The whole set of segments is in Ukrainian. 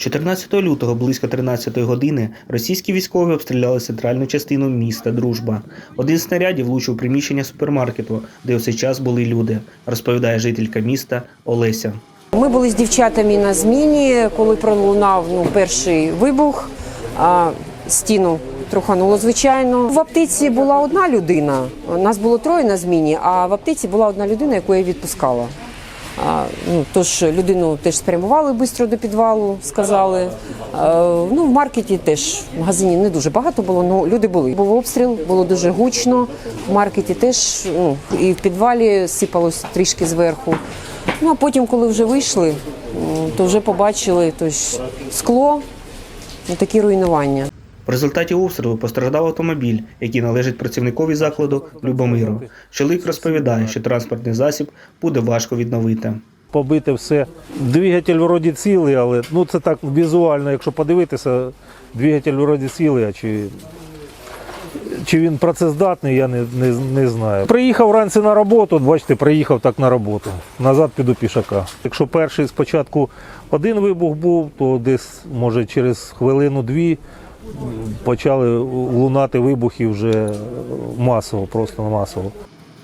14 лютого близько 13 години російські військові обстріляли центральну частину міста Дружба. Один з снарядів влучив приміщення супермаркету, де у цей час були люди, розповідає жителька міста Олеся. Ми були з дівчатами на зміні, коли пролунав ну, перший вибух. А, стіну трухануло, звичайно. В аптеці була одна людина. Нас було троє на зміні, а в аптеці була одна людина, яку я відпускала. Ну, тож людину теж спрямували швидко до підвалу, сказали. Ну, в маркеті теж в магазині не дуже багато було, але люди були. Був обстріл, було дуже гучно. В маркеті теж ну, і в підвалі сипалось трішки зверху. Ну а потім, коли вже вийшли, то вже побачили то ж, скло, ну, такі руйнування. В результаті обстрілу постраждав автомобіль, який належить працівникові закладу Любомиру. Чоловік розповідає, що транспортний засіб буде важко відновити. побите все. Двигатель вроді цілий, але ну це так візуально, якщо подивитися, двигатель вроді цілий, а чи, чи він працездатний, я не, не, не знаю. Приїхав вранці на роботу, бачите, приїхав так на роботу. Назад піду пішака. Якщо перший спочатку один вибух був, то десь може через хвилину-дві почали лунати вибухи вже масово, просто масово.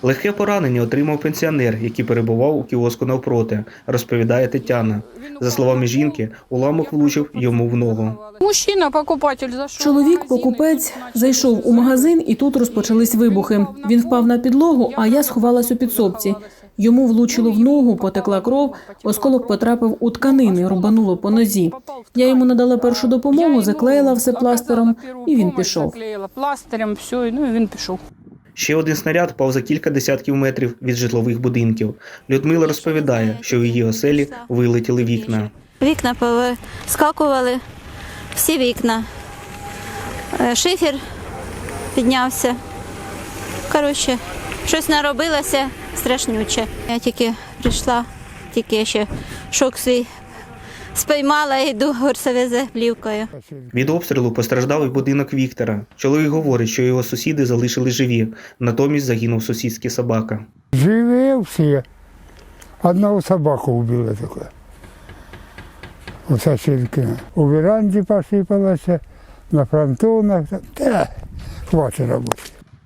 Легке поранення отримав пенсіонер, який перебував у кіоску навпроти, розповідає Тетяна. За словами жінки, уламок влучив йому в ногу. Мужчина, покупатель зайшов. Чоловік, покупець, зайшов у магазин, і тут розпочались вибухи. Він впав на підлогу, а я сховалась у підсобці. Йому влучило в ногу, потекла кров, осколок потрапив у тканини, рубануло по нозі. Я йому надала першу допомогу, заклеїла все пластером, і він пішов. Пластирем, все, ну і він пішов. Ще один снаряд впав за кілька десятків метрів від житлових будинків. Людмила розповідає, що в її оселі вилетіли вікна. Вікна повискакували, всі вікна. Е, Шифер піднявся. Коротше, щось наробилося страшнюче. Я тільки прийшла, тільки ще шок свій спіймала і йду горсовезе плівкою. Від обстрілу постраждав і будинок Віктора. Чоловік говорить, що його сусіди залишили живі, натомість загинув сусідський собака. Живые все. Одного собаку убила только. У соседки. У веранде посыпалась, на фронтонах. Да, хватит работать.